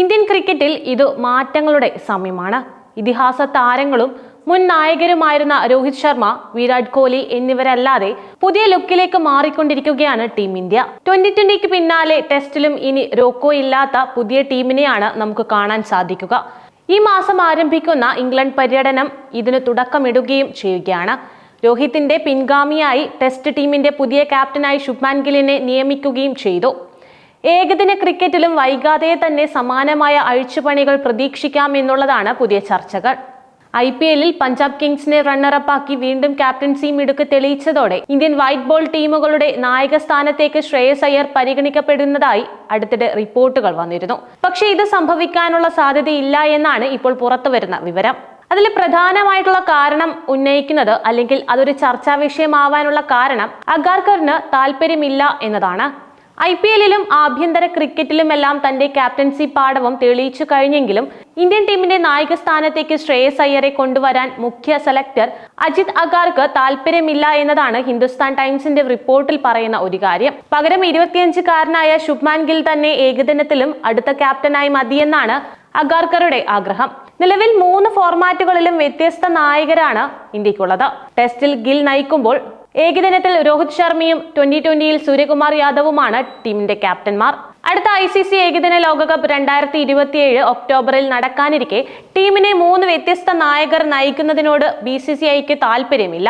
Indian ക്രിക്കറ്റിൽ ഇത് മാറ്റങ്ങളുടെ സമയമാണ്. ഇതിഹാസ താരങ്ങളും മുൻ നായകരുമായിരുന്ന രോഹിത് ശർമ്മ വിരാട് കോഹ്ലി എന്നിവരല്ലാതെ പുതിയ ലുക്കിലേക്ക് മാറിക്കൊണ്ടിരിക്കുകയാണ് ടീം ഇന്ത്യ. ട്വന്റി ട്വന്റിക്ക് പിന്നാലെ ടെസ്റ്റിലും ഇനി റോക്കോ ഇല്ലാത്ത പുതിയ ടീമിനെയാണ് നമുക്ക് കാണാൻ സാധിക്കുക. ഈ മാസം ആരംഭിക്കുന്ന ഇംഗ്ലണ്ട് പര്യടനം ഇതിന് തുടക്കമിടുകയും ചെയ്യുകയാണ്. രോഹിത്തിന്റെ പിൻഗാമിയായി ടെസ്റ്റ് ടീമിന്റെ പുതിയ ക്യാപ്റ്റനായി ശുഭ്മാൻ ഗില്ലിനെ നിയമിക്കുകയും ചെയ്തു. ഏകദിന ക്രിക്കറ്റിലും വൈകാതെ തന്നെ സമാനമായ അഴിച്ചുപണികൾ പ്രതീക്ഷിക്കാം എന്നുള്ളതാണ് പുതിയ ചർച്ചകൾ. ഐ പി എല്ലിൽ പഞ്ചാബ് കിങ്സിനെ റണ്ണറപ്പാക്കി വീണ്ടും ക്യാപ്റ്റൻസി മിടുക്ക് തെളിയിച്ചതോടെ ഇന്ത്യൻ വൈറ്റ് ബോൾ ടീമുകളുടെ നായക സ്ഥാനത്തേക്ക് ശ്രേയസ് അയ്യർ പരിഗണിക്കപ്പെടുന്നതായി അടുത്തിടെ റിപ്പോർട്ടുകൾ വന്നിരുന്നു. പക്ഷേ ഇത് സംഭവിക്കാനുള്ള സാധ്യതയില്ല എന്നാണ് ഇപ്പോൾ പുറത്തുവരുന്ന വിവരം. അതിൽ പ്രധാനമായിട്ടുള്ള കാരണം ഉന്നയിക്കുന്നത് അല്ലെങ്കിൽ അതൊരു ചർച്ചാ വിഷയമാവാനുള്ള കാരണം അഗാർക്കറിന് താല്പര്യമില്ല എന്നതാണ്. ഐ പി എല്ലിലും ആഭ്യന്തര ക്രിക്കറ്റിലുമെല്ലാം തന്റെ ക്യാപ്റ്റൻസി പാടവം തെളിയിച്ചു കഴിഞ്ഞെങ്കിലും ഇന്ത്യൻ ടീമിന്റെ നായക സ്ഥാനത്തേക്ക് ശ്രേയസ് അയ്യരെ കൊണ്ടുവരാൻ മുഖ്യ സെലക്ടർ അജിത് അഗാർക്ക് താല്പര്യമില്ല എന്നതാണ് ഹിന്ദുസ്ഥാൻ ടൈംസിന്റെ റിപ്പോർട്ടിൽ പറയുന്ന ഒരു കാര്യം. പകരം ഇരുപത്തിയഞ്ചുകാരനായ ശുഭ്മാൻ ഗിൽ തന്നെ ഏകദിനത്തിലും അടുത്ത ക്യാപ്റ്റനായി മതിയെന്നാണ് അഗാർക്കറുടെ ആഗ്രഹം. നിലവിൽ മൂന്ന് ഫോർമാറ്റുകളിലും വ്യത്യസ്ത നായകരാണ് ഇന്ത്യക്കുള്ളത്. ടെസ്റ്റിൽ ഗിൽ നയിക്കുമ്പോൾ ഏകദിനത്തിൽ രോഹിത് ശർമ്മയും ട്വന്റി ട്വന്റിയിൽ സൂര്യകുമാർ യാദവുമാണ് ടീമിന്റെ ക്യാപ്റ്റന്മാർ. അടുത്ത ഐ സി സി ഏകദിന ലോകകപ്പ് രണ്ടായിരത്തി ഇരുപത്തിയേഴ് ഒക്ടോബറിൽ നടക്കാനിരിക്കെ ടീമിനെ മൂന്ന് വ്യത്യസ്ത നായകർ നയിക്കുന്നതിനോട് ബി സി സി ഐക്ക് താല്പര്യമില്ല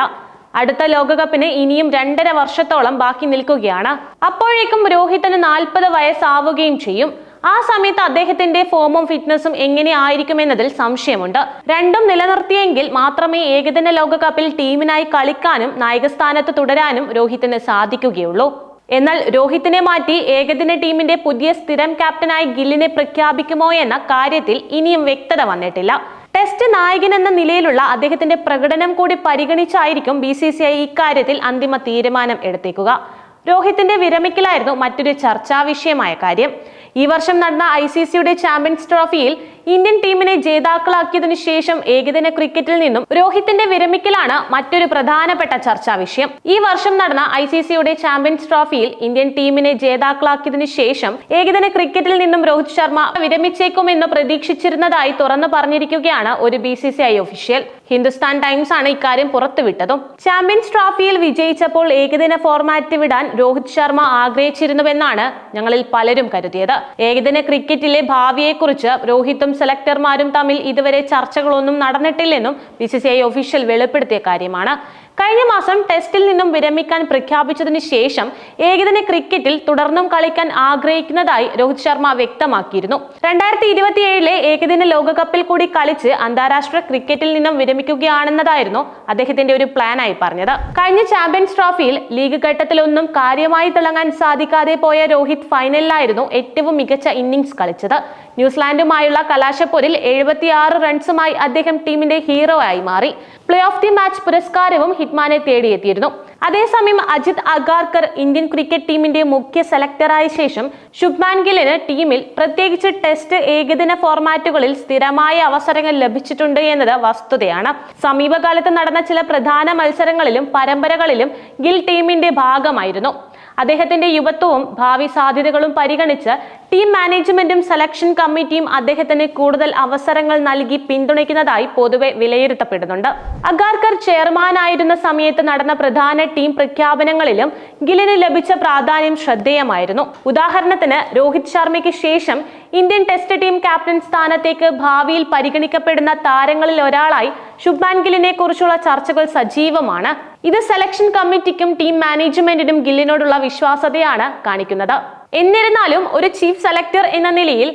അടുത്ത ലോകകപ്പിന് ഇനിയും രണ്ടര വർഷത്തോളം ബാക്കി നിൽക്കുകയാണ്. അപ്പോഴേക്കും രോഹിത്തിന് നാൽപ്പത് വയസ്സാവുകയും ചെയ്യും. ആ സമയത്ത് അദ്ദേഹത്തിന്റെ ഫോമും ഫിറ്റ്നസും എങ്ങനെ ആയിരിക്കുമെന്നതിൽ സംശയമുണ്ട്. രണ്ടും നിലനിർത്തിയെങ്കിൽ മാത്രമേ ഏകദിന ലോകകപ്പിൽ ടീമിനായി കളിക്കാനും നായകസ്ഥാനത്ത് തുടരാനും രോഹിത്തിന് സാധിക്കുകയുള്ളൂ. എന്നാൽ രോഹിത്തിനെ മാറ്റി ഏകദിന ടീമിന്റെ പുതിയ സ്ഥിരം ക്യാപ്റ്റനായി ഗില്ലിനെ പ്രഖ്യാപിക്കുമോ എന്ന കാര്യത്തിൽ ഇനിയും വ്യക്തത വന്നിട്ടില്ല. ടെസ്റ്റ് നായകൻ എന്ന നിലയിലുള്ള അദ്ദേഹത്തിന്റെ പ്രകടനം കൂടി പരിഗണിച്ചായിരിക്കും ബി സി സി ഐ ഇക്കാര്യത്തിൽ അന്തിമ തീരുമാനം എടുത്തേക്കുക. രോഹിത്തിന്റെ വിരമിക്കലായിരുന്നു മറ്റൊരു ചർച്ചാ വിഷയമായ കാര്യം. ഈ വർഷം നടന്ന ഐ സി സിയുടെ ചാമ്പ്യൻസ് ട്രോഫിയിൽ ഇന്ത്യൻ ടീമിനെ ജേതാക്കളാക്കിയതിനു ശേഷം ഏകദിന ക്രിക്കറ്റിൽ നിന്നും രോഹിത്തിന്റെ വിരമിക്കലാണ് മറ്റൊരു പ്രധാനപ്പെട്ട ചർച്ചാ വിഷയം. ഈ വർഷം നടന്ന ഐ സി സിയുടെ ചാമ്പ്യൻസ് ട്രോഫിയിൽ ഇന്ത്യൻ ടീമിനെ ജേതാക്കളാക്കിയതിനു ശേഷം ഏകദിന ക്രിക്കറ്റിൽ നിന്നും രോഹിത് ശർമ്മ വിരമിച്ചേക്കുമെന്ന് പ്രതീക്ഷിച്ചിരുന്നതായി തുറന്നു പറഞ്ഞിരിക്കുകയാണ് ഒരു B C C I official Hindustan Times ആണ് ഇക്കാര്യം പുറത്തുവിട്ടതും. ചാമ്പ്യൻസ് ട്രോഫിയിൽ വിജയിച്ചപ്പോൾ ഏകദിന ഫോർമാറ്റ് വിടാൻ രോഹിത് ശർമ്മ ആഗ്രഹിച്ചിരുന്നുവെന്നാണ് ഞങ്ങളിൽ പലരും കരുതിയത്. ഏകദിന ക്രിക്കറ്റിലെ ഭാവിയെക്കുറിച്ച് രോഹിത്തും സെലക്ടർമാരും തമ്മിൽ ഇതുവരെ ചർച്ചകളൊന്നും നടന്നിട്ടില്ലെന്നും B C C I official വെളിപ്പെടുത്തിയ കാര്യമാണ്. കഴിഞ്ഞ മാസം ടെസ്റ്റിൽ നിന്നും വിരമിക്കാൻ പ്രഖ്യാപിച്ചതിന് ശേഷം ഏകദിന ക്രിക്കറ്റിൽ തുടർന്നും കളിക്കാൻ ആഗ്രഹിക്കുന്നതായി രോഹിത് ശർമ്മ വ്യക്തമാക്കിയിരുന്നു. രണ്ടായിരത്തി ഇരുപത്തിയേഴിലെ ഏകദിന ലോകകപ്പിൽ കൂടി കളിച്ച് അന്താരാഷ്ട്ര ക്രിക്കറ്റിൽ നിന്നും വിരമിക്കുകയാണെന്നതായിരുന്നു അദ്ദേഹത്തിന്റെ ഒരു പ്ലാനായി പറഞ്ഞത്. കഴിഞ്ഞ ചാമ്പ്യൻസ് ട്രോഫിയിൽ ലീഗ് ഘട്ടത്തിലൊന്നും കാര്യമായി തിളങ്ങാൻ സാധിക്കാതെ പോയ രോഹിത് ഫൈനലിലായിരുന്നു ഏറ്റവും മികച്ച ഇന്നിംഗ്സ് കളിച്ചത്. ന്യൂസിലാൻഡുമായുള്ള കലാശപ്പോരിൽ എഴുപത്തിയാറ് റൺസുമായി അദ്ദേഹം ടീമിന്റെ ഹീറോ ആയി മാറി. പ്ലേ ഓഫ് ദി മാച്ച് പുരസ്കാരവും ഹിറ്റ്മാനെ തേടിയെത്തിയിരുന്നു. അതേസമയം അജിത് അഗാർക്കർ ഇന്ത്യൻ ക്രിക്കറ്റ് ടീമിന്റെ മുഖ്യ സെലക്ടറായ ശേഷം ശുഭ്മാൻ ഗില്ലിന് ടീമിൽ പ്രത്യേകിച്ച് ടെസ്റ്റ് ഏകദിന ഫോർമാറ്റുകളിൽ സ്ഥിരമായ അവസരങ്ങൾ ലഭിച്ചിട്ടുണ്ട് എന്നത് വസ്തുതയാണ്. സമീപകാലത്ത് നടന്ന ചില പ്രധാന മത്സരങ്ങളിലും പരമ്പരകളിലും ഗിൽ ടീമിന്റെ ഭാഗമായിരുന്നു. അദ്ദേഹത്തിന്റെ യുവത്വവും ഭാവി സാധ്യതകളും പരിഗണിച്ച് ടീം മാനേജ്മെന്റും സെലക്ഷൻ കമ്മിറ്റിയും അദ്ദേഹത്തിന് കൂടുതൽ അവസരങ്ങൾ നൽകി പിന്തുണയ്ക്കുന്നതായി പൊതുവെ വിലയിരുത്തപ്പെടുന്നുണ്ട്. അഗാർക്കർ ചെയർമാനായിരുന്ന സമയത്ത് നടന്ന പ്രധാന ടീം പ്രഖ്യാപനങ്ങളിലും ഗിലിന് ലഭിച്ച പ്രാധാന്യം ശ്രദ്ധേയമായിരുന്നു. ഉദാഹരണത്തിന് രോഹിത് ശർമ്മയ്ക്ക് ശേഷം ഇന്ത്യൻ ടെസ്റ്റ് ടീം ക്യാപ്റ്റൻ സ്ഥാനത്തേക്ക് ഭാവിയിൽ പരിഗണിക്കപ്പെടുന്ന താരങ്ങളിൽ ഒരാളായി ശുഭ്മാൻ ഗിലിനെ കുറിച്ചുള്ള ചർച്ചകൾ സജീവമാണ്. ഇത് സെലക്ഷൻ കമ്മിറ്റിക്കും ടീം മാനേജ്മെന്റിനും ഗില്ലിനോടുള്ള വിശ്വാസതയാണ് കാണിക്കുന്നത്. എന്നിരുന്നാലും ഒരു ചീഫ് സെലക്ടർ എന്ന നിലയിൽ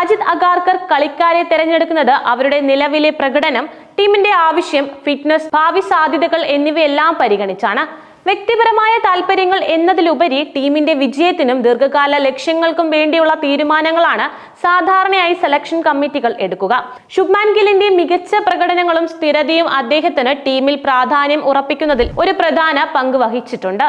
അജിത് അഗാർക്കർ കളിക്കാരെ തിരഞ്ഞെടുക്കുന്നത് അവരുടെ നിലവിലെ പ്രകടനം ടീമിന്റെ ആവശ്യം ഫിറ്റ്നസ് ഭാവി സാധ്യതകൾ എന്നിവയെല്ലാം പരിഗണിച്ചാണ്. വ്യക്തിപരമായ താല്പര്യങ്ങൾ എന്നതിലുപരി ടീമിന്റെ വിജയത്തിനും ദീർഘകാല ലക്ഷ്യങ്ങൾക്കും വേണ്ടിയുള്ള തീരുമാനങ്ങളാണ് സാധാരണയായി സെലക്ഷൻ കമ്മിറ്റികൾ എടുക്കുക. ശുഭ്മാൻ ഗില്ലിന്റെ മികച്ച പ്രകടനങ്ങളും സ്ഥിരതയും അദ്ദേഹത്തിന് ടീമിൽ പ്രാധാന്യം ഉറപ്പിക്കുന്നതിൽ ഒരു പ്രധാന പങ്ക് വഹിച്ചിട്ടുണ്ട്.